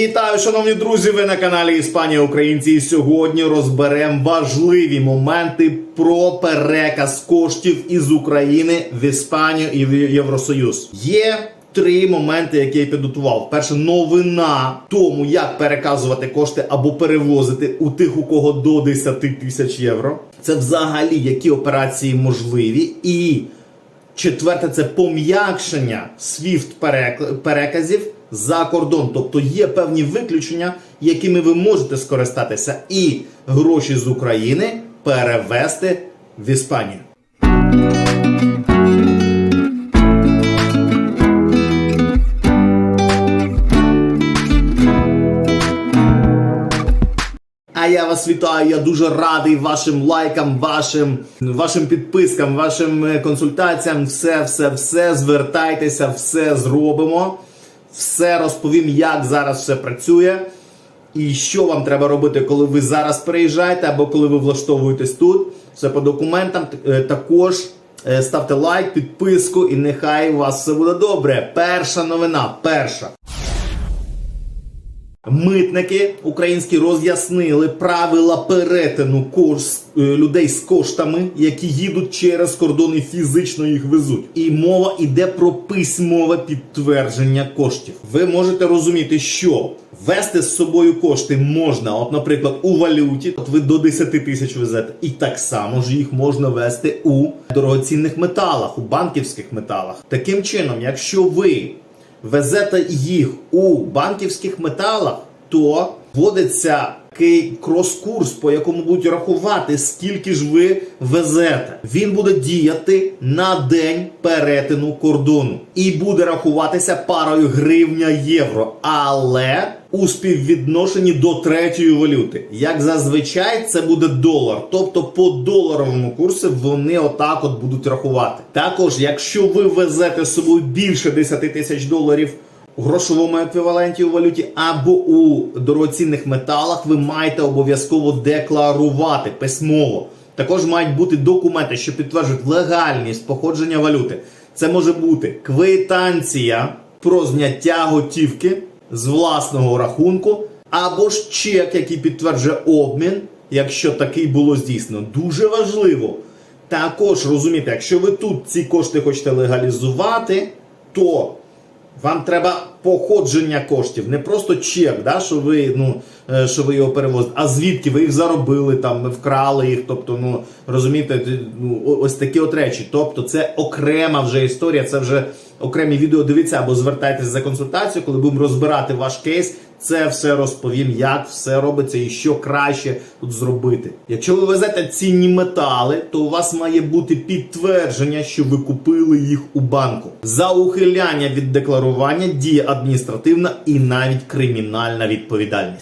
Вітаю, шановні друзі! Ви на каналі Іспанія Українці. І сьогодні розберемо важливі моменти про переказ коштів із України в Іспанію і в Євросоюз. Є три моменти, які я підготував. Перше, новина тому, як переказувати кошти або перевозити у тих, у кого до 10 тисяч євро. Це взагалі які операції можливі і. Четверте це пом'якшення перек- переказів за кордон. Тобто є певні виключення, якими ви можете скористатися, і гроші з України перевести в Іспанію. А я вас вітаю. Я дуже радий вашим лайкам, вашим, вашим підпискам, вашим е, консультаціям. Все, все, все. Звертайтеся, все зробимо. Все розповім, як зараз все працює. І що вам треба робити, коли ви зараз переїжджаєте, або коли ви влаштовуєтесь тут. Все по документам. Е, Також е, ставте лайк, підписку, і нехай у вас все буде добре. Перша новина. Перша. Митники українські роз'яснили правила перетину курс е, людей з коштами, які їдуть через кордон і фізично їх везуть. І мова йде про письмове підтвердження коштів. Ви можете розуміти, що вести з собою кошти можна, от, наприклад, у валюті, от ви до 10 тисяч везете, і так само ж їх можна вести у дорогоцінних металах, у банківських металах. Таким чином, якщо ви везете їх у банківських металах, то вводиться такий крос-курс, по якому будуть рахувати, скільки ж ви везете. Він буде діяти на день перетину кордону і буде рахуватися парою гривня євро, але у співвідношенні до третьої валюти. Як зазвичай, це буде долар. Тобто по доларовому курсу вони отак от будуть рахувати. Також, якщо ви везете з собою більше 10 тисяч доларів у грошовому еквіваленті у валюті або у дорогоцінних металах, ви маєте обов'язково декларувати письмово. Також мають бути документи, що підтверджують легальність походження валюти. Це може бути квитанція про зняття готівки з власного рахунку, або ж чек, який підтверджує обмін, якщо такий було здійснено. Дуже важливо. Також розуміти, якщо ви тут ці кошти хочете легалізувати, то вам треба походження коштів, не просто чек, да, що ви ну, е, що ви його перевозите, а звідки ви їх заробили, там, вкрали їх. Тобто, ну розумієте, ну, ось такі от речі. Тобто, це окрема вже історія, це вже окремі відео. Дивіться або звертайтеся за консультацією, коли будемо розбирати ваш кейс. Це все розповім, як все робиться і що краще тут зробити. Якщо ви везете цінні метали, то у вас має бути підтвердження, що ви купили їх у банку. За ухиляння від декларування діє адміністративна і навіть кримінальна відповідальність.